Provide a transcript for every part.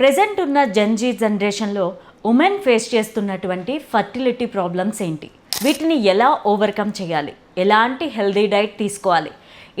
Present ఉన్న Gen Z జనరేషన్లో women face చేస్తున్నటువంటి ఫర్టిలిటీ ప్రాబ్లమ్స్ ఏంటి? వీటిని ఎలా ఓవర్కమ్ చేయాలి? ఎలాంటి హెల్దీ డైట్ తీసుకోవాలి?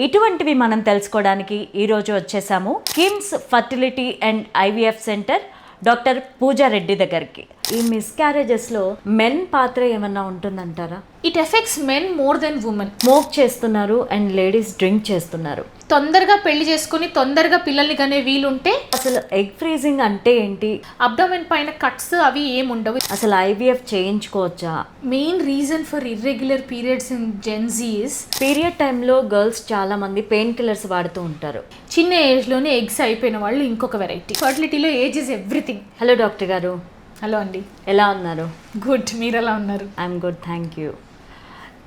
ఇటువంటివి మనం తెలుసుకోవడానికి ఈరోజు వచ్చేసాము KIMS fertility and IVF centre doctor Pooja Reddy దగ్గరికి. ఈ మిస్క్యారేజెస్లో మెన్ పాత్ర ఏమన్నా ఉంటుందంటారా? It effects men more than women smoke చేస్తున్నారు అండ్ లేడీస్ డ్రింక్ చేస్తున్నారు. తొందరగా పెళ్ళి చేసుకుని తొందరగా పిల్లల్ని కనే వీలుంటే అసలు ఎగ్ ఫ్రీజింగ్ అంటే ఏంటి? అబ్డోమెన్ పైన కట్స్ అవి ఏం ఉండవు. అసలు IVF చేయించుకోవచ్చా? Main reason for irregular periods in gen Zs period టైంలో గర్ల్స్ చాలా మంది పెయిన్ కిల్లర్స్ వాడుతూ ఉంటారు. చిన్న ఏజ్లోనే ఎగ్స్ అయిపోయిన వాళ్ళు ఇంకొక variety ఫర్టిలిటీలో age is everything hello doctor గారు. హలో అండి ఎలా ఉన్నారు? గుడ్ మీరు ఎలా ఉన్నారు? ఐఎమ్ గుడ్ థ్యాంక్ యూ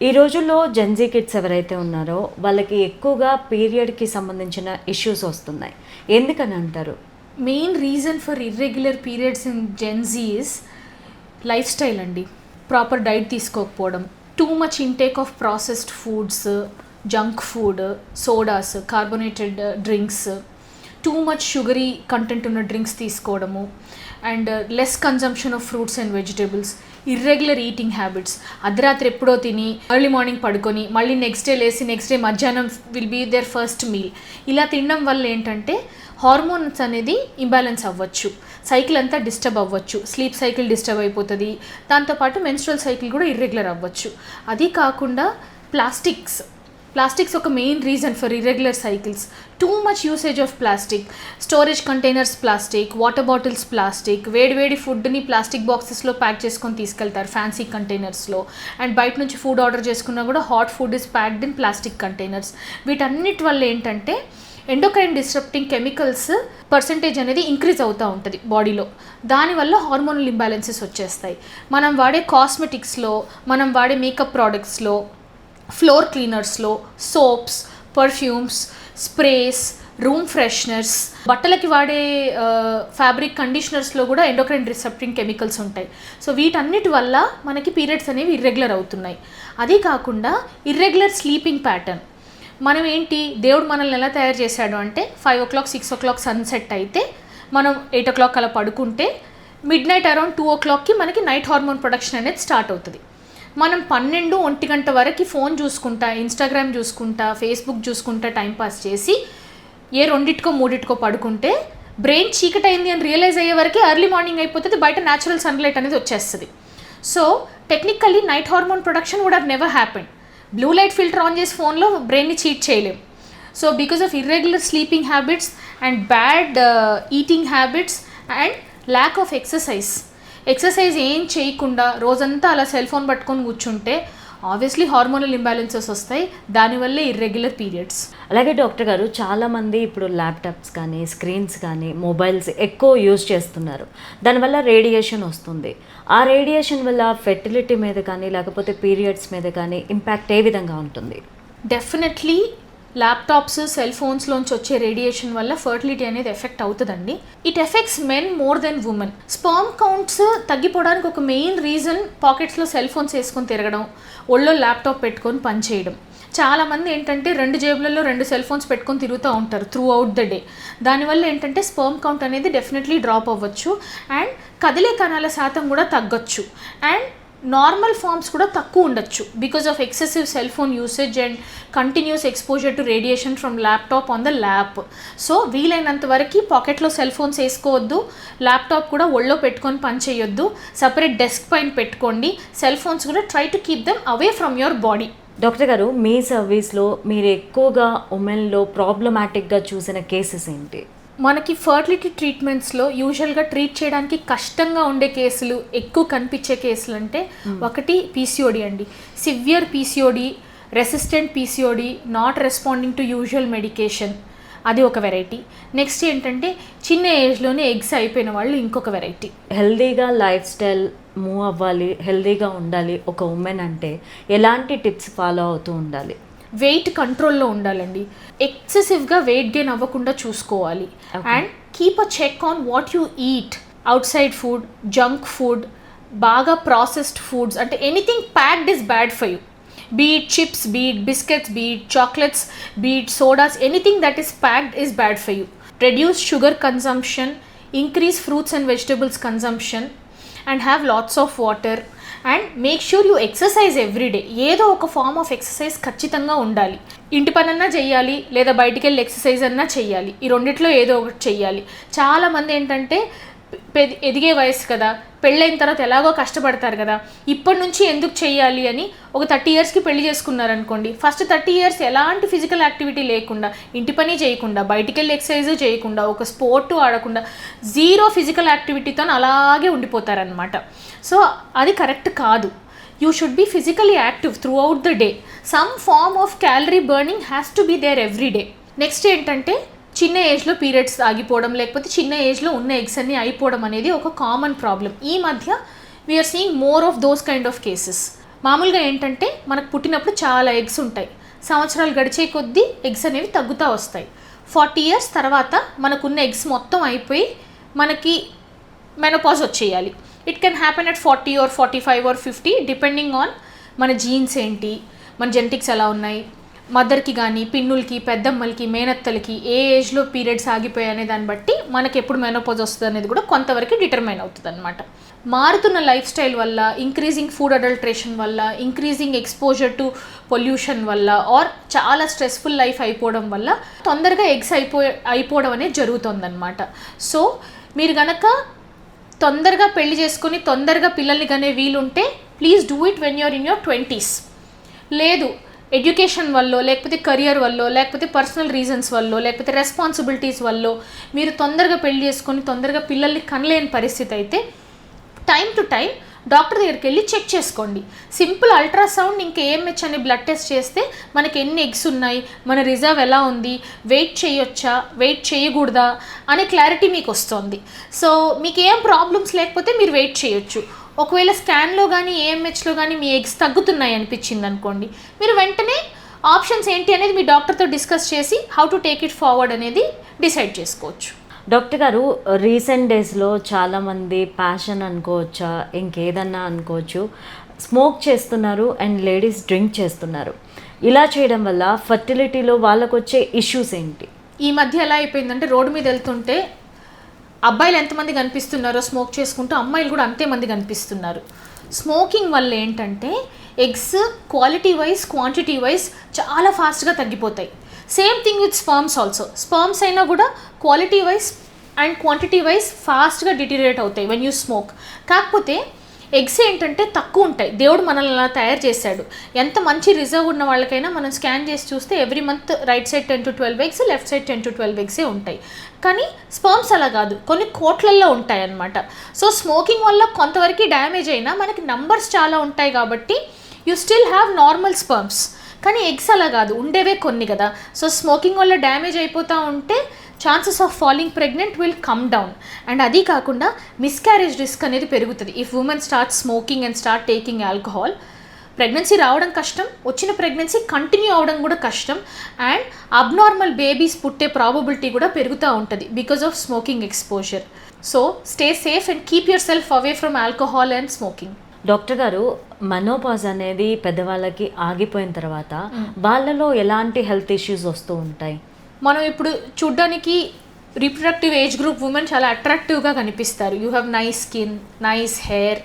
ఈ రోజుల్లో జెన్జీ కిడ్స్ ఎవరైతే ఉన్నారో వాళ్ళకి ఎక్కువగా పీరియడ్కి సంబంధించిన ఇష్యూస్ వస్తున్నాయి. ఎందుకని అంటారు? Main reason for irregular periods in gen Zs life style అండి ప్రాపర్ డైట్ తీసుకోకపోవడం too much intake of processed foods junk food sodas carbonated drinks too much sugary content ఉన్న డ్రింక్స్ తీసుకోవడము and less consumption of fruits and vegetables irregular eating habits అర్ధరాత్రి ఎప్పుడో తిని early morning పడుకొని మళ్ళీ next day లేసి next day మధ్యాహ్నం will be there first meal ఇలా తినడం వల్ల ఏంటంటే హార్మోన్స్ అనేది ఇంబ్యాలెన్స్ అవ్వచ్చు. సైకిల్ అంతా డిస్టర్బ్ అవ్వచ్చు. స్లీప్ సైకిల్ డిస్టర్బ్ అయిపోతుంది. దాంతోపాటు మెన్స్ట్రల్ సైకిల్ కూడా ఇర్రెగ్యులర్ అవ్వచ్చు. అది కాకుండా ప్లాస్టిక్స్ ప్లాస్టిక్స్ ఒక main reason for irregular cycles too much usage of plastic storage containers plastic water bottles plastic వేడివేడి ఫుడ్ని ప్లాస్టిక్ బాక్సెస్లో ప్యాక్ చేసుకొని తీసుకెళ్తారు ఫ్యాన్సీ కంటైనర్స్లో అండ్ బయట నుంచి ఫుడ్ ఆర్డర్ చేసుకున్నా కూడా hot food is packed in plastic containers వీటన్నిటి వల్ల ఏంటంటే ఎండోక్రైన్ డిస్టర్ప్టింగ్ కెమికల్స్ పర్సంటేజ్ అనేది ఇంక్రీజ్ అవుతూ ఉంటుంది బాడీలో దానివల్ల హార్మోనల్ ఇంబ్యాలెన్సెస్ వచ్చేస్తాయి. మనం వాడే కాస్మెటిక్స్లో మనం వాడే మేకప్ ప్రోడక్ట్స్లో floor క్లీనర్స్లో soaps perfumes sprays room fresheners బట్టలకి వాడే ఫ్యాబ్రిక్ కండిషనర్స్లో కూడా ఎండోక్రైన్ రిసెప్టింగ్ కెమికల్స్ ఉంటాయి. సో వీటన్నిటి వల్ల మనకి పీరియడ్స్ అనేవి ఇర్రెగ్యులర్ అవుతున్నాయి. అదే కాకుండా ఇర్రెగ్యులర్ స్లీపింగ్ ప్యాటర్న్ మనం ఏంటి? దేవుడు మనల్ని ఎలా తయారు చేశాడు అంటే five o'clock six o'clock sunset అయితే మనం ఎయిట్ ఓ క్లాక్ అలా పడుకుంటే మిడ్ నైట్ అరౌండ్ టూ ఓ క్లాక్కి మనకి నైట్ హార్మోన్ ప్రొడక్షన్ అనేది స్టార్ట్ అవుతుంది. మనం పన్నెండు ఒంటి గంట వరకు ఫోన్ చూసుకుంటా ఇన్స్టాగ్రామ్ చూసుకుంటా ఫేస్బుక్ చూసుకుంటా టైంపాస్ చేసి ఏ రెండిటికో మూడిటికో పడుకుంటే బ్రెయిన్ చీకటైంది అని రియలైజ్ అయ్యే వరకు ఎర్లీ మార్నింగ్ అయిపోతుంది బయట న్యాచురల్ సన్లైట్ అనేది వచ్చేస్తుంది. So technically night hormone production would have never happen blue light filter on చేసి ఫోన్లో బ్రెయిన్ని చీట్ చేయలేం. So because of irregular sleeping habits and bad eating habits and lack of exercise exercise ఏం చేయకుండా రోజంతా అలా సెల్ ఫోన్ పట్టుకొని కూర్చుంటే ఆబ్వియస్లీ హార్మోనల్ ఇంబ్యాలెన్సెస్ వస్తాయి. దానివల్లే ఇర్రెగ్యులర్ పీరియడ్స్ అలాగే డాక్టర్ గారు చాలామంది ఇప్పుడు ల్యాప్టాప్స్ కానీ స్క్రీన్స్ కానీ మొబైల్స్ ఎక్కువ యూజ్ చేస్తున్నారు. దానివల్ల రేడియేషన్ వస్తుంది. ఆ రేడియేషన్ వల్ల ఫెర్టిలిటీ మీద కానీ లేకపోతే పీరియడ్స్ మీద కానీ ఇంపాక్ట్ ఏ విధంగా ఉంటుంది? డెఫినెట్లీ ల్యాప్టాప్స్ సెల్ ఫోన్స్లోంచి వచ్చే రేడియేషన్ వల్ల ఫర్టిలిటీ అనేది ఎఫెక్ట్ అవుతుందండి. It affects men more than women. Sperm counts తగ్గిపోవడానికి ఒక మెయిన్ రీజన్ పాకెట్స్లో సెల్ ఫోన్స్ వేసుకొని తిరగడం ఒళ్ళో ల్యాప్టాప్ పెట్టుకొని పనిచేయడం చాలామంది ఏంటంటే రెండు జేబులలో రెండు సెల్ ఫోన్స్ పెట్టుకొని తిరుగుతూ ఉంటారు త్రూ అవుట్ ద డే దానివల్ల ఏంటంటే స్పర్మ్ కౌంట్ అనేది డెఫినెట్లీ డ్రాప్ అవ్వచ్చు అండ్ కదిలే కణాల శాతం కూడా తగ్గొచ్చు. అండ్ నార్మల్ ఫార్మ్స్ కూడా తక్కువ ఉండొచ్చు because of excessive cell phone usage and continuous exposure to radiation from laptop on the lap so వీలైనంత వరకు పాకెట్లో సెల్ ఫోన్స్ వేసుకోవద్దు ల్యాప్టాప్ కూడా ఒళ్ళో పెట్టుకొని పని చేయొద్దు సపరేట్ డెస్క్ పైన పెట్టుకోండి సెల్ ఫోన్స్ కూడా try to keep them away from your body doctor గారు మీ సర్వీస్లో మీరు ఎక్కువగా ఉమెన్లో ప్రాబ్లమాటిక్గా చూసిన కేసెస్ ఏంటి? మనకి ఫర్టిలిటీ ట్రీట్మెంట్స్లో యూజువల్గా ట్రీట్ చేయడానికి కష్టంగా ఉండే కేసులు ఎక్కువ కనిపించే కేసులు అంటే ఒకటి పీసీఓడి అండి. Severe PCOD resistant PCOD not responding to usual medication అది ఒక వెరైటీ నెక్స్ట్ ఏంటంటే చిన్న ఏజ్లోనే ఎగ్స్ అయిపోయిన వాళ్ళు ఇంకొక వెరైటీ హెల్దీగా లైఫ్ స్టైల్ మూవ్ అవ్వాలి హెల్దీగా ఉండాలి ఒక ఉమెన్ అంటే ఎలాంటి టిప్స్ ఫాలో అవుతూ ఉండాలి? వెయిట్ కంట్రోల్లో ఉండాలండి. ఎక్సెసివ్గా వెయిట్ గెయిన్ అవ్వకుండా చూసుకోవాలి. And keep a check on what you eat outside food junk food బాగా ప్రాసెస్డ్ ఫుడ్స్ అంటే anything packed is bad for you be it chips be it biscuits be it chocolates be it sodas anything that is packed is bad for you. Reduce sugar consumption, increase fruits and vegetables consumption and have lots of water and make sure you exercise everyday ఏదో ఒక form of exercise ఖచ్చితంగా ఉండాలి. ఇంటి పనన్నా చేయాలి లేదా బయటికి వెళ్ళి exercise అన్నా చెయ్యాలి. ఈ రెండిట్లో ఏదో ఒకటి చెయ్యాలి. చాలామంది ఏంటంటే పె- ఎదిగే వయసు కదా పెళ్ళైన తర్వాత ఎలాగో కష్టపడతారు కదా ఇప్పటి నుంచి ఎందుకు చేయాలి అని ఒక థర్టీ ఇయర్స్కి పెళ్ళి చేసుకున్నారనుకోండి. ఫస్ట్ థర్టీ ఇయర్స్ ఎలాంటి ఫిజికల్ యాక్టివిటీ లేకుండా ఇంటి పని చేయకుండా బయటికి వెళ్ళి ఎక్సర్సైజ్ చేయకుండా ఒక స్పోర్ట్ ఆడకుండా జీరో ఫిజికల్ యాక్టివిటీతో అలాగే ఉండిపోతారనమాట సో అది కరెక్ట్ కాదు. You should be physically active throughout the day some form of calorie burning has to be there every day next ఏంటంటే చిన్న ఏజ్లో పీరియడ్స్ ఆగిపోవడం లేకపోతే చిన్న ఏజ్లో ఉన్న ఎగ్స్ అన్ని అయిపోవడం అనేది ఒక కామన్ ప్రాబ్లం ఈ మధ్య we're seeing more of those kind of cases మామూలుగా ఏంటంటే మనకు పుట్టినప్పుడు చాలా ఎగ్స్ ఉంటాయి. సంవత్సరాలు గడిచే కొద్దీ ఎగ్స్ అనేవి తగ్గుతూ వస్తాయి. ఫార్టీ ఇయర్స్ తర్వాత మనకున్న ఎగ్స్ మొత్తం అయిపోయి మనకి మెనోపాజ్ వచ్చేయాలి. It can happen at forty or forty five or fifty depending on మన జీన్స్ ఏంటి మన జెనెటిక్స్ ఎలా ఉన్నాయి మదర్కి కానీ పిన్నులకి పెద్దమ్మలకి మేనత్తలకి ఏ ఏజ్లో పీరియడ్స్ ఆగిపోయాయి అనే దాన్ని బట్టి మనకి ఎప్పుడు మెనోపాజ్ వస్తుంది అనేది కూడా కొంతవరకు డిటర్మైన్ అవుతుంది అనమాట మారుతున్న లైఫ్ స్టైల్ వల్ల ఇంక్రీజింగ్ ఫుడ్ అడల్ట్రేషన్ వల్ల ఇంక్రీజింగ్ ఎక్స్పోజర్ టు పొల్యూషన్ వల్ల ఆర్ చాలా స్ట్రెస్ఫుల్ లైఫ్ అయిపోవడం వల్ల తొందరగా ఎగ్స్ అయిపో అయిపోవడం అనేది జరుగుతుందన్నమాట. సో మీరు కనుక తొందరగా పెళ్ళి చేసుకుని తొందరగా పిల్లల్ని కనే వీలుంటే please do it when you're in your twenties లేదు ఎడ్యుకేషన్ వల్ల లేకపోతే కెరియర్ వల్ల లేకపోతే పర్సనల్ రీజన్స్ వల్ల లేకపోతే రెస్పాన్సిబిలిటీస్ వల్ల మీరు తొందరగా పెళ్ళి చేసుకొని తొందరగా పిల్లల్ని కనలేని పరిస్థితి అయితే టైం టు టైం డాక్టర్ దగ్గరికి వెళ్ళి చెక్ చేసుకోండి. సింపుల్ అల్ట్రాసౌండ్ ఇంకా ఏఎంహెచ్ అనే బ్లడ్ టెస్ట్ చేస్తే మనకి ఎన్ని ఎగ్స్ ఉన్నాయి మన రిజర్వ్ ఎలా ఉంది వెయిట్ చేయొచ్చా వెయిట్ చేయకూడదా అనే క్లారిటీ మీకు వస్తుంది. సో మీకు ఏం ప్రాబ్లమ్స్ లేకపోతే మీరు వెయిట్ చేయొచ్చు. ఒకవేళ స్కాన్లో కానీ ఏఎంహెచ్లో కానీ మీ ఎగ్స్ తగ్గుతున్నాయి అనిపించింది అనుకోండి మీరు వెంటనే ఆప్షన్స్ ఏంటి అనేది మీ డాక్టర్తో డిస్కస్ చేసి how to take it forward అనేది డిసైడ్ చేసుకోవచ్చు. డాక్టర్ గారు రీసెంట్ డేస్లో చాలామంది ప్యాషన్ అనుకోవచ్చా ఇంకేదన్నా అనుకోవచ్చు స్మోక్ చేస్తున్నారు అండ్ లేడీస్ డ్రింక్ చేస్తున్నారు. ఇలా చేయడం వల్ల ఫర్టిలిటీలో వాళ్ళకు వచ్చే ఇష్యూస్ ఏంటి? ఈ మధ్య ఎలా అయిపోయిందంటే రోడ్డు మీద వెళ్తుంటే అబ్బాయిలు ఎంతమంది కనిపిస్తున్నారో స్మోక్ చేసుకుంటూ అమ్మాయిలు కూడా అంతే మంది కనిపిస్తున్నారు. స్మోకింగ్ వల్ల ఏంటంటే eggs quality wise quantity wise చాలా ఫాస్ట్గా తగ్గిపోతాయి. Same thing with sperms also sperms అయినా కూడా quality wise and quantity wise ఫాస్ట్గా డిటీరియేట్ అవుతాయి వెన్ యూ స్మోక్ కాకపోతే ఎగ్స్ ఏంటంటే తక్కువ ఉంటాయి. దేవుడు మనల్ని అలా తయారు చేశాడు. ఎంత మంచి రిజర్వ్ ఉన్న వాళ్ళకైనా మనం స్కాన్ చేసి చూస్తే every month right side ten to twelve eggs left side ten to twelve ఎగ్సే ఉంటాయి. కానీ స్పర్మ్స్ అలా కాదు. కొన్ని కోట్లల్లో ఉంటాయి అన్నమాట. సో స్మోకింగ్ వల్ల కొంతవరకు డ్యామేజ్ అయినా మనకి నంబర్స్ చాలా ఉంటాయి కాబట్టి you still have normal sperms కానీ ఎగ్స్ అలా కాదు ఉండేవే కొన్ని కదా. సో స్మోకింగ్ వల్ల డ్యామేజ్ అయిపోతూ ఉంటే chances of falling pregnant will come down and అది కాకుండా మిస్క్యారేజ్ రిస్క్ అనేది పెరుగుతుంది. If women start smoking and start taking alcohol pregnancy రావడం కష్టం వచ్చిన ప్రెగ్నెన్సీ కంటిన్యూ అవడం కూడా కష్టం. అండ్ అబ్నార్మల్ బేబీస్ పుట్టే ప్రాబబిలిటీ కూడా పెరుగుతూ ఉంటుంది because of smoking exposure so stay safe and keep your self away from alcohol and smoking doctor గారు మనోపాజ్ అనేది పెద్దవాళ్ళకి ఆగిపోయిన తర్వాత వాళ్ళలో ఎలాంటి హెల్త్ ఇష్యూస్ వస్తూ ఉంటాయి? మనం ఇప్పుడు చూడ్డానికి రీప్రొడక్టివ్ ఏజ్ గ్రూప్ ఉమెన్ చాలా అట్రాక్టివ్గా కనిపిస్తారు. You have nice skin nice hair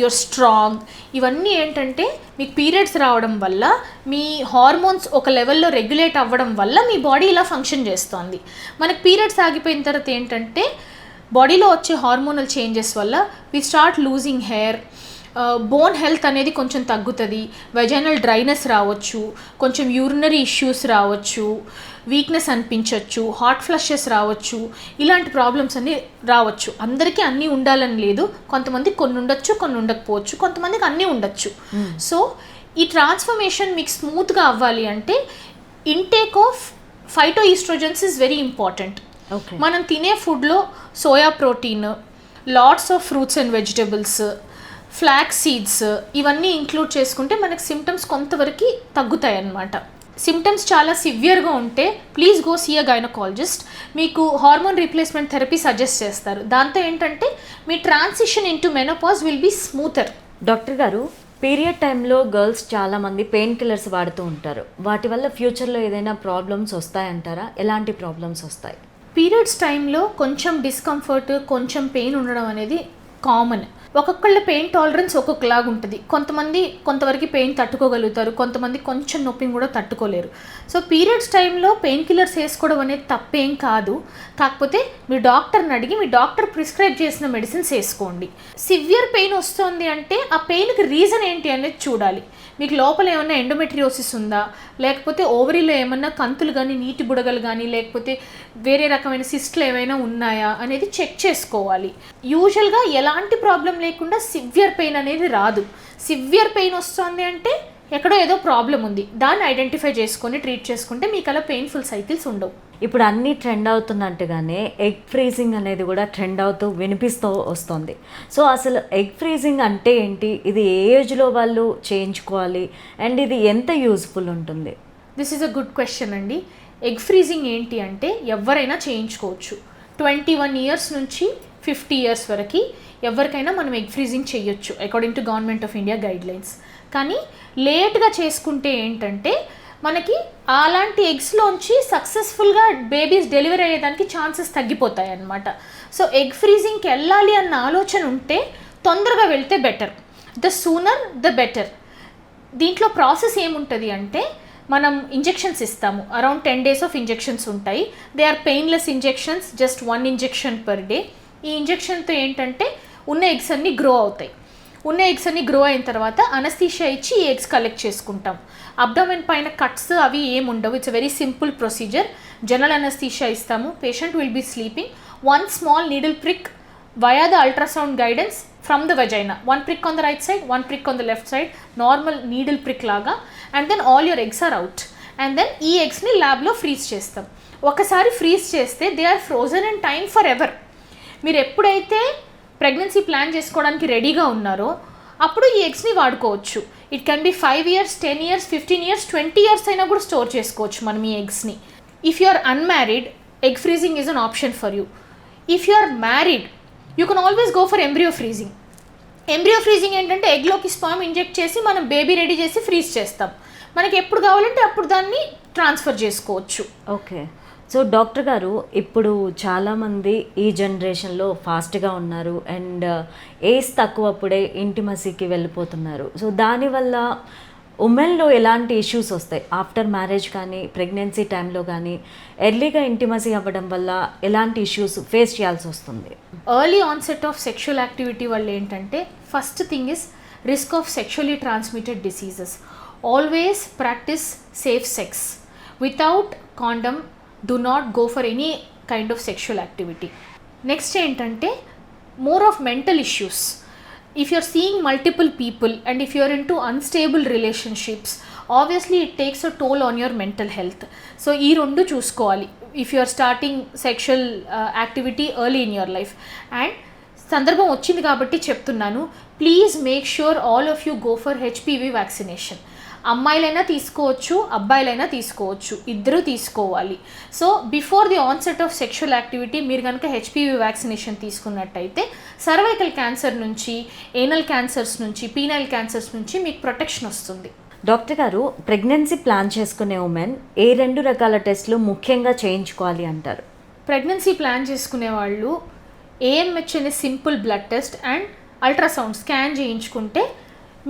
your strong ఇవన్నీ ఏంటంటే మీకు పీరియడ్స్ రావడం వల్ల మీ హార్మోన్స్ ఒక లెవెల్లో రెగ్యులేట్ అవ్వడం వల్ల మీ బాడీ ఇలా ఫంక్షన్ చేస్తోంది. మనకి పీరియడ్స్ ఆగిపోయిన తర్వాత ఏంటంటే బాడీలో వచ్చే హార్మోనల్ చేంజెస్ వల్ల we start losing hair bone health అనేది కొంచెం తగ్గుతుంది వెజైనల్ డ్రైనెస్ రావచ్చు కొంచెం యూరినరీ ఇష్యూస్ రావచ్చు వీక్నెస్ అనిపించవచ్చు హాట్ ఫ్లషెస్ రావచ్చు ఇలాంటి ప్రాబ్లమ్స్ అన్నీ రావచ్చు. అందరికీ అన్నీ ఉండాలని లేదు. కొంతమంది కొన్ని ఉండొచ్చు కొన్ని ఉండకపోవచ్చు. కొంతమందికి అన్నీ ఉండొచ్చు. సో ఈ ట్రాన్స్ఫర్మేషన్ మీకు స్మూత్గా అవ్వాలి అంటే intake of phytoestrogens is very important మనం తినే ఫుడ్లో soya protein lots of fruits and vegetables flax seeds ఇవన్నీ ఇంక్లూడ్ చేసుకుంటే మనకి సిమ్టమ్స్ కొంతవరకు తగ్గుతాయి అన్నమాట సిమ్టమ్స్ చాలా సివియర్గా ఉంటే please go see a gynaecologist. మీకు హార్మోన్ రీప్లేస్మెంట్ థెరపీ సజెస్ట్ చేస్తారు. దాంతో ఏంటంటే మీ transition into menopause will be smoother. Doctor గారు పీరియడ్ టైంలో గర్ల్స్ చాలామంది పెయిన్ కిల్లర్స్ వాడుతూ ఉంటారు. వాటి వల్ల ఫ్యూచర్లో ఏదైనా ప్రాబ్లమ్స్ వస్తాయంటారా? ఎలాంటి ప్రాబ్లమ్స్ వస్తాయి? పీరియడ్స్ టైంలో కొంచెం డిస్కంఫర్ట్ కొంచెం పెయిన్ ఉండడం అనేది కామన్. ఒక్కొక్కళ్ళ పెయిన్ టాలరెన్స్ ఒక్కొక్కలాగా ఉంటుంది. కొంతమంది కొంతవరకు పెయిన్ తట్టుకోగలుగుతారు కొంతమంది కొంచెం నొప్పిని కూడా తట్టుకోలేరు. సో పీరియడ్స్ టైంలో పెయిన్ కిల్లర్స్ వేసుకోవడం అనేది తప్పేం కాదు. కాకపోతే మీ డాక్టర్ని అడిగి మీ డాక్టర్ ప్రిస్క్రైబ్ చేసిన మెడిసిన్స్ వేసుకోండి. సివియర్ పెయిన్ వస్తుంది అంటే ఆ పెయిన్కి రీజన్ ఏంటి అనేది చూడాలి. మీకు లోపల ఏమన్నా ఎండోమెట్రియోసిస్ ఉందా? లేకపోతే ఓవరీలో ఏమన్నా కంతులు కానీ నీటి బుడగలు కానీ లేకపోతే వేరే రకమైన సిస్ట్లు ఏమైనా ఉన్నాయా అనేది చెక్ చేసుకోవాలి. యూజువల్గా ఎలాంటి ప్రాబ్లం లేకుండా సివియర్ పెయిన్ అనేది రాదు. సివియర్ పెయిన్ వస్తుంది అంటే ఎక్కడో ఏదో ప్రాబ్లం ఉంది. దాన్ని ఐడెంటిఫై చేసుకొని ట్రీట్ చేసుకుంటే మీకు అలా పెయిన్ఫుల్ సైకిల్స్ ఉండవు. ఇప్పుడు అన్నీ ట్రెండ్ అవుతున్నట్టుగానే ఎగ్ ఫ్రీజింగ్ అనేది కూడా ట్రెండ్ అవుతూ వినిపిస్తూ వస్తుంది. సో అసలు ఎగ్ ఫ్రీజింగ్ అంటే ఏంటి? ఇది ఏ ఏజ్లో వాళ్ళు చేయించుకోవాలి? అండ్ ఇది ఎంత యూజ్ఫుల్ ఉంటుంది? This is a good question అండి. ఎగ్ ఫ్రీజింగ్ ఏంటి అంటే ఎవరైనా చేయించుకోవచ్చు. ట్వంటీ వన్ ఇయర్స్ నుంచి ఫిఫ్టీ ఇయర్స్ వరకు ఎవరికైనా మనం ఎగ్ ఫ్రీజింగ్ చేయొచ్చు according to government of India guidelines కానీ లేట్గా చేసుకుంటే ఏంటంటే మనకి అలాంటి ఎగ్స్లోంచి సక్సెస్ఫుల్గా బేబీస్ డెలివరీ అయ్యేదానికి ఛాన్సెస్ తగ్గిపోతాయి అన్నమాట సో ఎగ్ ఫ్రీజింగ్కి వెళ్ళాలి అన్న ఆలోచన ఉంటే తొందరగా వెళ్తే better. The sooner the better. దీంట్లో ప్రాసెస్ ఏముంటుంది అంటే మనం ఇంజెక్షన్స్ ఇస్తాము. Around ten days of injections ఉంటాయి. They are painless injections just one injection per day. ఈ ఇంజెక్షన్తో ఏంటంటే ఉన్న ఎగ్స్ అన్నీ గ్రో అవుతాయి. ఉన్న ఎగ్స్ అన్ని గ్రో అయిన తర్వాత అనస్థీషియా ఇచ్చి ఈ ఎగ్స్ కలెక్ట్ చేసుకుంటాం. అబ్డోమెన్ పైన కట్స్ అవి ఏం ఉండవు. It's very simple procedure general anaesthesia ఇస్తాము. Patient will be sleeping one small needle prick via the ultrasound guidance from the vagina. One prick on the right side, one prick on the left side, normal needle prick లాగా. And then all your eggs are out and then ఈ ఎగ్స్ని ల్యాబ్లో freeze చేస్తాం. ఒకసారి freeze చేస్తే they are frozen and time for ever మీరు ఎప్పుడైతే pregnancy plan చేసుకోవడానికి రెడీగా ఉన్నారో అప్పుడు ఈ ఎగ్స్ని వాడుకోవచ్చు. It can be five years ten years fifteen years twenty years అయినా కూడా స్టోర్ చేసుకోవచ్చు మనం ఈ ఎగ్స్ని. If you are unmarried egg freezing is an option for you if you are married you can always go for embryo freezing embryo freezing ఏంటంటే ఎగ్లోకి sperm inject చేసి మనం బేబీ రెడీ చేసి ఫ్రీజ్ చేస్తాం. మనకి ఎప్పుడు కావాలంటే అప్పుడు దాన్ని ట్రాన్స్ఫర్ చేసుకోవచ్చు. ఓకే సో డాక్టర్ గారు ఇప్పుడు చాలామంది ఈ జనరేషన్లో ఫాస్ట్గా ఉన్నారు అండ్ uh, ఏజ్ తక్కువప్పుడే ఇంటిమసీకి వెళ్ళిపోతున్నారు. సో దానివల్ల ఉమెన్లో ఎలాంటి ఇష్యూస్ వస్తాయి? ఆఫ్టర్ మ్యారేజ్ కానీ ప్రెగ్నెన్సీ టైంలో కానీ ఎర్లీగా ఇంటిమసీ అవ్వడం వల్ల ఎలాంటి ఇష్యూస్ ఫేస్ చేయాల్సి వస్తుంది? Early onset of sexual activity వల్ల ఏంటంటే first thing is risk of sexually transmitted diseases always practise safe sex without condom do not go for any kind of sexual activity. Next ఏంటంటే more of mental issues. if you're seeing multiple people and if you're into unstable relationships obviously it takes a toll on your mental health so ఈ రెండు చూసుకోవాలి. If you are starting sexual activity early in your life. And సందర్భం వచ్చింది కాబట్టి చెప్తున్నాను. Please make sure all of you go for HPV vaccination. అమ్మాయిలైనా తీసుకోవచ్చు అబ్బాయిలైనా తీసుకోవచ్చు. ఇద్దరు తీసుకోవాలి. So before the onset of sexual activity మీరు కనుక హెచ్పివి వ్యాక్సినేషన్ తీసుకున్నట్టయితే సర్వైకల్ క్యాన్సర్ నుంచి ఏనల్ క్యాన్సర్స్ నుంచి పీనల్ క్యాన్సర్స్ నుంచి మీకు ప్రొటెక్షన్ వస్తుంది. డాక్టర్ గారు ప్రెగ్నెన్సీ ప్లాన్ చేసుకునే ఉమెన్ ఏ రెండు రకాల టెస్ట్లు ముఖ్యంగా చేయించుకోవాలి అంటారు? ప్రెగ్నెన్సీ ప్లాన్ చేసుకునే వాళ్ళు ఏఎంహెచ్ అనే simple blood test and ultrasound scan చేయించుకుంటే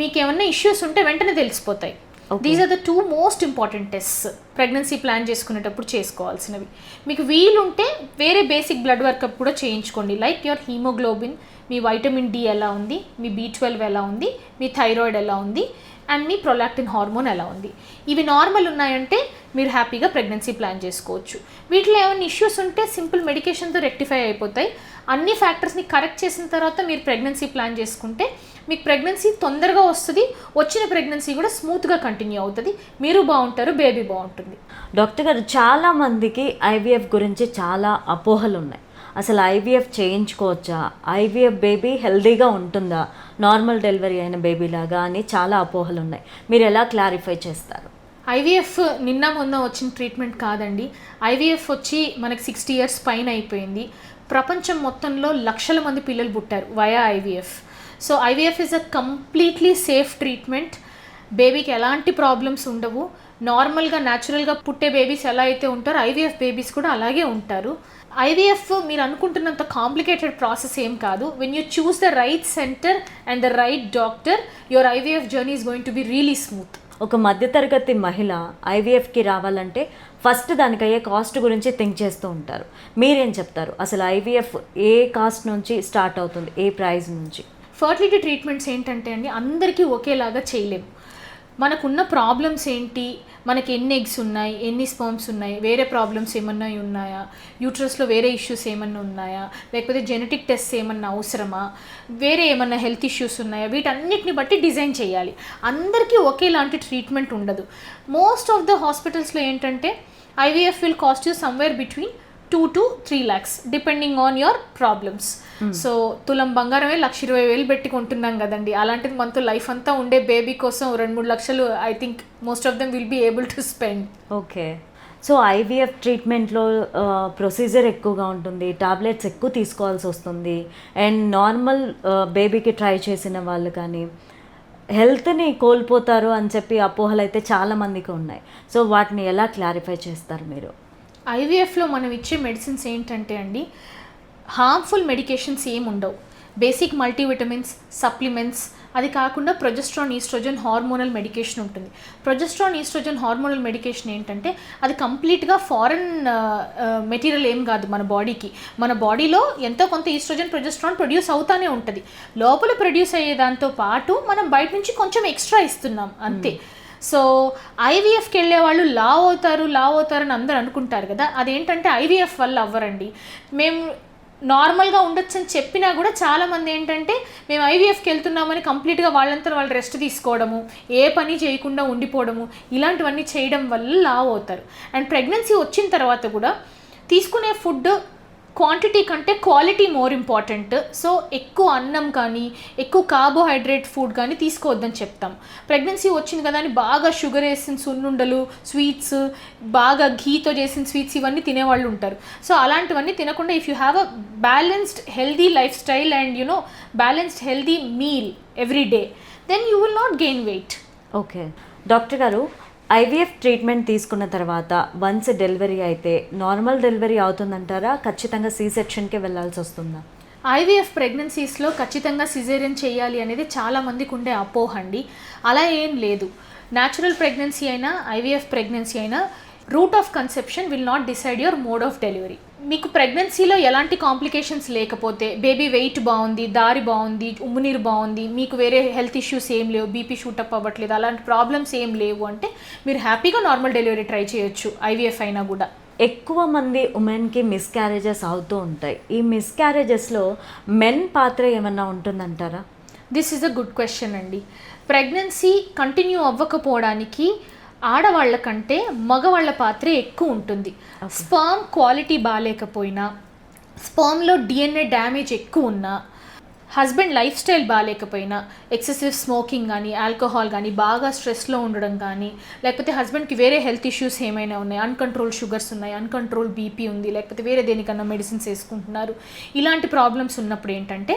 మీకు ఏమన్నా ఇష్యూస్ ఉంటే వెంటనే తెలిసిపోతాయి. These are the two most important tests pregnancy plan చేసుకునేటప్పుడు చేసుకోవాల్సినవి. మీకు వీలుంటే వేరే బేసిక్ బ్లడ్ వర్కప్ కూడా చేయించుకోండి. లైక్ యువర్ హీమోగ్లోబిన్ మీ వైటమిన్ డి ఎలా ఉంది మీ బీ ట్వెల్వ్ ఎలా ఉంది మీ థైరాయిడ్ ఎలా ఉంది అండ్ మీ ప్రొలాక్టిన్ హార్మోన్ ఎలా ఉంది. ఇవి నార్మల్ ఉన్నాయంటే మీరు హ్యాపీగా ప్రెగ్నెన్సీ ప్లాన్ చేసుకోవచ్చు. వీటిలో ఏమైనా ఇష్యూస్ ఉంటే సింపుల్ మెడికేషన్తో రెక్టిఫై అయిపోతాయి. అన్ని ఫ్యాక్టర్స్ని కరెక్ట్ చేసిన తర్వాత మీరు ప్రెగ్నెన్సీ ప్లాన్ చేసుకుంటే మీకు ప్రెగ్నెన్సీ తొందరగా వస్తుంది వచ్చిన ప్రెగ్నెన్సీ కూడా స్మూత్గా కంటిన్యూ అవుతుంది. మీరు బాగుంటారు బేబీ బాగుంటుంది. డాక్టర్ గారు చాలా మందికి ఐవీఎఫ్ గురించి చాలా అపోహలు ఉన్నాయి అసలు ఐవీఎఫ్ చేయించుకోవచ్చా? ఐవీఎఫ్ బేబీ హెల్దీగా ఉంటుందా? నార్మల్ డెలివరీ అయిన బేబీ లాగా అని చాలా అపోహలు ఉన్నాయి. మీరు ఎలా క్లారిఫై చేస్తారు? ఐవీఎఫ్ నిన్న మొన్న వచ్చిన ట్రీట్మెంట్ కాదండి. ఐవీఎఫ్ వచ్చి మనకి సిక్స్టీ ఇయర్స్ పైన అయిపోయింది. ప్రపంచం మొత్తంలో లక్షల మంది పిల్లలు పుట్టారు via IVF. So IVF is a completely safe treatment బేబీకి ఎలాంటి ప్రాబ్లమ్స్ ఉండవు. నార్మల్గా న్యాచురల్గా పుట్టే బేబీస్ ఎలా అయితే ఉంటారో ఐవీఎఫ్ బేబీస్ కూడా అలాగే ఉంటారు. ఐవీఎఫ్ మీరు అనుకుంటున్నంత కాంప్లికేటెడ్ ప్రాసెస్ ఏం కాదు. When you choose the right centre and the right doctor your IVF journey is going to be really smooth ఒక మధ్యతరగతి మహిళ ఐవీఎఫ్కి రావాలంటే ఫస్ట్ దానికి అయ్యే కాస్ట్ గురించి థింక్ చేస్తూ ఉంటారు. మీరేం చెప్తారు? అసలు ఐవీఎఫ్ ఏ కాస్ట్ నుంచి స్టార్ట్ అవుతుంది? ఏ ప్రైస్ నుంచి? ఫర్టిలిటీ ట్రీట్మెంట్స్ ఏంటంటే అండి అందరికీ ఒకేలాగా చేయలేము మనకున్న ప్రాబ్లమ్స్ ఏంటి? మనకి ఎన్ని ఎగ్స్ ఉన్నాయి? ఎన్ని స్పర్మ్స్ ఉన్నాయి? వేరే ప్రాబ్లమ్స్ ఏమన్నా ఉన్నాయా? యూట్రస్లో వేరే ఇష్యూస్ ఏమన్నా ఉన్నాయా? లేకపోతే జెనెటిక్ టెస్ట్ ఏమన్నా అవసరమా? వేరే ఏమన్నా హెల్త్ ఇష్యూస్ ఉన్నాయా? వీటన్నిటిని బట్టి డిజైన్ చేయాలి. అందరికీ ఒకేలాంటి ట్రీట్మెంట్ ఉండదు. మోస్ట్ ఆఫ్ ద హాస్పిటల్స్లో ఏంటంటే IVF will cost you somewhere between two to three lakhs depending on your problems so తులం బంగారమే లక్ష ఇరవై వేలు పెట్టి కొంటున్నాం కదండి. అలాంటిది మనతో లైఫ్ అంతా ఉండే బేబీ కోసం రెండు మూడు లక్షలు I think most of them will be able to spend okay. So IVF ట్రీట్మెంట్లో procedure ఎక్కువగా ఉంటుంది టాబ్లెట్స్ ఎక్కువ తీసుకోవాల్సి వస్తుంది అండ్ నార్మల్ బేబీకి ట్రై చేసిన వాళ్ళు కానీ హెల్త్ని కోల్పోతారు అని చెప్పి అపోహలు అయితే చాలా మందికి ఉన్నాయి. సో వాటిని ఎలా క్లారిఫై చేస్తారు మీరు? ఐవీఎఫ్లో మనం ఇచ్చే మెడిసిన్స్ ఏంటంటే అండి హార్మ్ఫుల్ మెడికేషన్స్ ఏం ఉండవు. బేసిక్ మల్టీవిటమిన్స్ సప్లిమెంట్స్ అది కాకుండా ప్రొజెస్ట్రాన్ ఈస్ట్రోజన్ హార్మోనల్ మెడికేషన్ ఉంటుంది. ప్రొజెస్ట్రాన్ ఈస్ట్రోజన్ హార్మోనల్ మెడికేషన్ ఏంటంటే అది కంప్లీట్గా ఫారెన్ మెటీరియల్ ఏం కాదు మన బాడీకి మన బాడీలో ఎంతో కొంత ఈస్ట్రోజన్ ప్రొజెస్ట్రాన్ ప్రొడ్యూస్ అవుతానే ఉంటుంది. లోపల ప్రొడ్యూస్ అయ్యే దాంతో పాటు మనం బయట నుంచి కొంచెం ఎక్స్ట్రా ఇస్తున్నాం అంతే. Hmm. సో ఐవీఎఫ్కి వెళ్ళే వాళ్ళు లావ్ అవుతారు లావ్ అవుతారు అని అందరూ అనుకుంటారు కదా. అదేంటంటే ఐవీఎఫ్ వల్ల అవ్వరండి. మేము నార్మల్గా ఉండొచ్చని చెప్పినా కూడా చాలామంది ఏంటంటే మేము ఐవీఎఫ్కి వెళ్తున్నామని కంప్లీట్గా వాళ్ళంతా వాళ్ళు రెస్ట్ తీసుకోవడము ఏ పని చేయకుండా ఉండిపోవడము ఇలాంటివన్నీ చేయడం వల్ల లావ్ అవుతారు. అండ్ ప్రెగ్నెన్సీ వచ్చిన తర్వాత కూడా తీసుకునే ఫుడ్ క్వాంటిటీ కంటే క్వాలిటీ మోర్ ఇంపార్టెంట్ సో ఎక్కువ అన్నం కానీ ఎక్కువ కార్బోహైడ్రేట్ ఫుడ్ కానీ తీసుకోవద్దని చెప్తాం. ప్రెగ్నెన్సీ వచ్చింది కదా అని బాగా షుగర్ వేసిన సున్నుండలు స్వీట్స్ బాగా ఘీతో చేసిన స్వీట్స్ ఇవన్నీ తినేవాళ్ళు ఉంటారు. సో అలాంటివన్నీ తినకుండా if you have a balanced healthy lifestyle and you know balanced healthy meal every day then you will not gain weight okay doctor గారు ఐవీఎఫ్ ట్రీట్మెంట్ తీసుకున్న తర్వాత వన్స్ డెలివరీ అయితే నార్మల్ డెలివరీ అవుతుందంటారా? ఖచ్చితంగా సీ సెక్షన్కే వెళ్ళాల్సి వస్తుందా? ఐవీఎఫ్ ప్రెగ్నెన్సీస్లో ఖచ్చితంగా caesarean చేయాలి అనేది చాలామందికి ఉండే అపోహండి అలా ఏం లేదు. న్యాచురల్ ప్రెగ్నెన్సీ అయినా ఐవీఎఫ్ ప్రెగ్నెన్సీ అయినా route of conception will not decide your mode of delivery. మీకు ప్రెగ్నెన్సీలో ఎలాంటి కాంప్లికేషన్స్ లేకపోతే బేబీ వెయిట్ బాగుంది దారి బాగుంది ఉమ్మునీరు బాగుంది మీకు వేరే హెల్త్ ఇష్యూస్ ఏం లేవు బీపీ షూటప్ అవ్వట్లేదు అలాంటి ప్రాబ్లమ్స్ ఏం లేవు అంటే మీరు హ్యాపీగా నార్మల్ డెలివరీ ట్రై చేయొచ్చు ఐవీఎఫ్ అయినా కూడా. ఎక్కువ మంది ఉమెన్కి మిస్క్యారేజెస్ అవుతూ ఉంటాయి. ఈ మిస్క్యారేజెస్లో మెన్ పాత్ర ఏమన్నా ఉంటుందంటారా? This is a good question అండి. ప్రెగ్నెన్సీ కంటిన్యూ అవ్వకపోవడానికి ఆడవాళ్ళ కంటే మగవాళ్ళ పాత్రే ఎక్కువ ఉంటుంది. స్పర్మ్ క్వాలిటీ బాగాలేకపోయినా స్పర్మ్లో డిఎన్ఏ డ్యామేజ్ ఎక్కువ ఉన్నా హస్బెండ్ లైఫ్ స్టైల్ బాగాలేకపోయినా ఎక్సెసివ్ స్మోకింగ్ కానీ ఆల్కహాల్ కానీ బాగా స్ట్రెస్లో ఉండడం కానీ లేకపోతే హస్బెండ్కి వేరే హెల్త్ ఇష్యూస్ ఏమైనా ఉన్నాయి? అన్కంట్రోల్ షుగర్స్ ఉన్నాయి అన్కంట్రోల్ బీపీ ఉంది లేకపోతే వేరే దేనికన్నా మెడిసిన్స్ వేసుకుంటున్నారు. ఇలాంటి ప్రాబ్లమ్స్ ఉన్నప్పుడు ఏంటంటే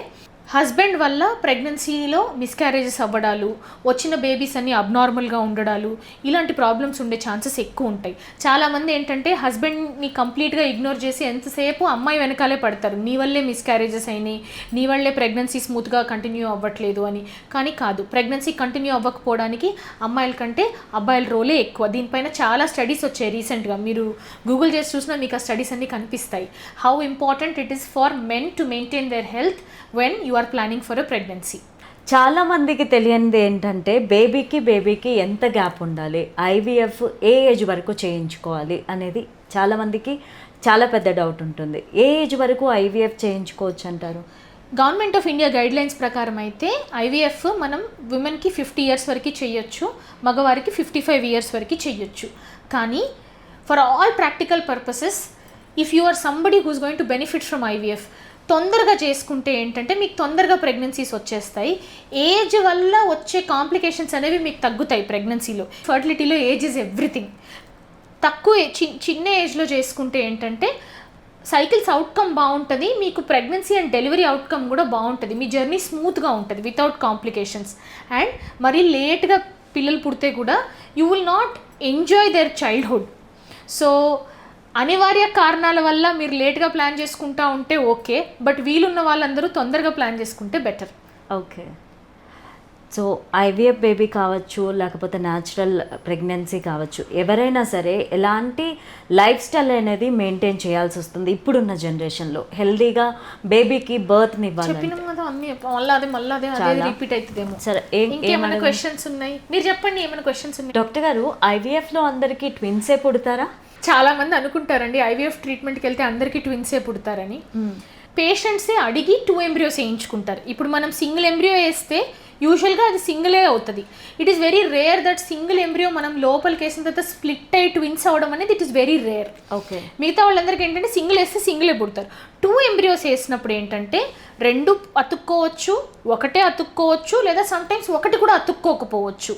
హస్బెండ్ వల్ల ప్రెగ్నెన్సీలో మిస్క్యారేజెస్ అవ్వడాలు వచ్చిన బేబీస్ అన్ని అబ్నార్మల్గా ఉండడాలు ఇలాంటి ప్రాబ్లమ్స్ ఉండే ఛాన్సెస్ ఎక్కువ ఉంటాయి. చాలామంది ఏంటంటే హస్బెండ్ని కంప్లీట్గా ఇగ్నోర్ చేసి ఎంతసేపు అమ్మాయి వెనకాలే పడతారు. నీ వల్లే మిస్క్యారేజెస్ అయినాయి నీ వల్లే ప్రెగ్నెన్సీ స్మూత్గా కంటిన్యూ అవ్వట్లేదు అని. కానీ కాదు ప్రెగ్నెన్సీ కంటిన్యూ అవ్వకపోవడానికి అమ్మాయిల కంటే అబ్బాయిల రోలే ఎక్కువ. దీనిపైన చాలా స్టడీస్ వచ్చాయి రీసెంట్గా మీరు గూగుల్ చేసి చూసినా మీకు ఆ స్టడీస్ అన్ని కనిపిస్తాయి. How important it is for men to maintain their health when you are planning for a pregnancy? చాలా మందికి తెలియనిది ఏంటంటే బేబీకి బేబీకి ఎంత గ్యాప్ ఉండాలి? ఐవీఎఫ్ ఏ ఏజ్ వరకు చేయించుకోవాలి అనేది చాలా మందికి చాలా పెద్ద డౌట్ ఉంటుంది. ఏ ఏజ్ వరకు ఐవీఎఫ్ చేయించుకోవచ్చు అంటారు? Government of India guidelines ప్రకారం అయితే ఐవీఎఫ్ మనం విమెన్కి ఫిఫ్టీ ఇయర్స్ వరకు చేయొచ్చు మగవారికి ఫిఫ్టీ ఫైవ్ ఇయర్స్ వరకు చేయొచ్చు. కానీ for all practical purposes if you are somebody who's going to benefit from IVF తొందరగా చేసుకుంటే ఏంటంటే మీకు తొందరగా ప్రెగ్నెన్సీస్ వచ్చేస్తాయి. ఏజ్ వల్ల వచ్చే కాంప్లికేషన్స్ అనేవి మీకు తగ్గుతాయి ప్రెగ్నెన్సీలో ఫర్టిలిటీలో ఏజ్ ఇస్ ఎవ్రీథింగ్ తక్కువ చిన్న ఏజ్లో చేసుకుంటే ఏంటంటే సైకిల్స్ అవుట్కమ్ బాగుంటుంది మీకు ప్రెగ్నెన్సీ అండ్ డెలివరీ అవుట్కమ్ కూడా బాగుంటుంది. మీ జర్నీ స్మూత్గా ఉంటుంది వితౌట్ కాంప్లికేషన్స్ అండ్ మరీ లేట్గా పిల్లలు పుడితే కూడా you will not enjoy their childhood so అనివార్య కారణాల వల్ల మీరు లేట్గా ప్లాన్ చేసుకుంటా ఉంటే ఓకే బట్ వీలున్న వాళ్ళందరూ తొందరగా ప్లాన్ చేసుకుంటే better. Okay. So IVF baby కావచ్చు లేకపోతే న్యాచురల్ ప్రెగ్నెన్సీ కావచ్చు ఎవరైనా సరే ఎలాంటి లైఫ్ స్టైల్ అనేది మెయింటైన్ చేయాల్సి వస్తుంది ఇప్పుడున్న జనరేషన్లో. హెల్దీగా బేబీకి బర్త్ని ఇవ్వాలి సరే ఏం ఇంకేమైనా ఏమడగ- క్వశ్చన్స్ ఉన్నాయి? మీరు చెప్పండి ఏమైనా క్వశ్చన్స్ ఉన్నాయి? డాక్టర్ గారు ఐవీఎఫ్లో అందరికీ ట్విన్సే పుడతారా? చాలా మంది అనుకుంటారండి ఐవీఎఫ్ ట్రీట్మెంట్కి వెళ్తే అందరికీ ట్విన్సే పుడతారని. పేషెంట్సే అడిగి టూ ఎంబ్రియోస్ వేయించుకుంటారు. ఇప్పుడు మనం సింగిల్ ఎంబ్రియో వేస్తే యూజువల్గా అది సింగిలే అవుతుంది. It is very rare that single embryo మనం లోపలికి వేసిన తర్వాత స్ప్లిట్ అయ్యి ట్విన్స్ అవడం అనేది it is very rare okay. మిగతా వాళ్ళందరికీ ఏంటంటే సింగిల్ వేస్తే సింగిలే పుడతారు. టూ ఎంబ్రియోస్ వేసినప్పుడు ఏంటంటే రెండు అతుక్కోవచ్చు ఒకటే అతుక్కోవచ్చు లేదా సమ్టైమ్స్ ఒకటి కూడా అతుక్కోకపోవచ్చు.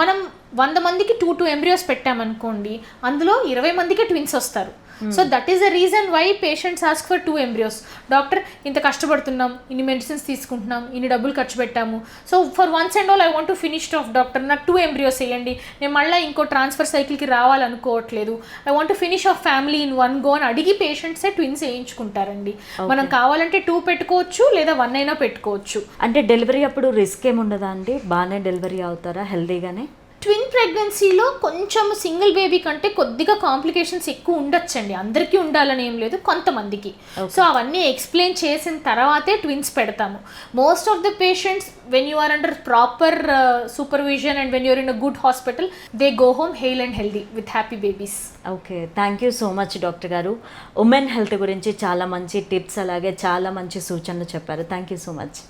మనం వంద మందికి టూ టూ ఎంబ్రియోస్ పెట్టామనుకోండి అందులో ఇరవై మందికి ట్విన్స్ వస్తారు. So that is the reason why patients ask for two embryos doctor ఇంత కష్టపడుతున్నాం ఇన్ని మెడిసిన్స్ తీసుకుంటున్నాం ఇన్ని డబ్బులు ఖర్చు పెట్టాము. So for once and all I want to finish off doctor నాకు టూ ఎంబ్రియోస్ వేయండి. నేను మళ్ళీ ఇంకో ట్రాన్స్ఫర్ సైకిల్కి రావాలనుకోవట్లేదు. I want to finish off family in one go అని అడిగి పేషెంట్సే ట్విన్స్ వేయించుకుంటారండి. మనం కావాలంటే టూ పెట్టుకోవచ్చు లేదా వన్ అయినా పెట్టుకోవచ్చు. అంటే డెలివరీ అప్పుడు రిస్క్ ఏముండదా అండి? బాగానే డెలివరీ అవుతారా? హెల్దీగానే ట్విన్ ప్రెగ్నెన్సీలో కొంచెం సింగిల్ బేబీ కంటే కొద్దిగా కాంప్లికేషన్స్ ఎక్కువ ఉండొచ్చండి. అందరికీ ఉండాలని ఏం లేదు కొంతమందికి. సో అవన్నీ ఎక్స్ప్లెయిన్ చేసిన తర్వాతే ట్విన్స్ పెడతాము. Most of the patients when you are under proper supervision and when you're in a good hospital they go home hale and healthy with happy babies okay thank you so much doctor గారు. Women health గురించి చాలా మంచి tips అలాగే చాలా మంచి సూచనలు చెప్పారు. Thank you so much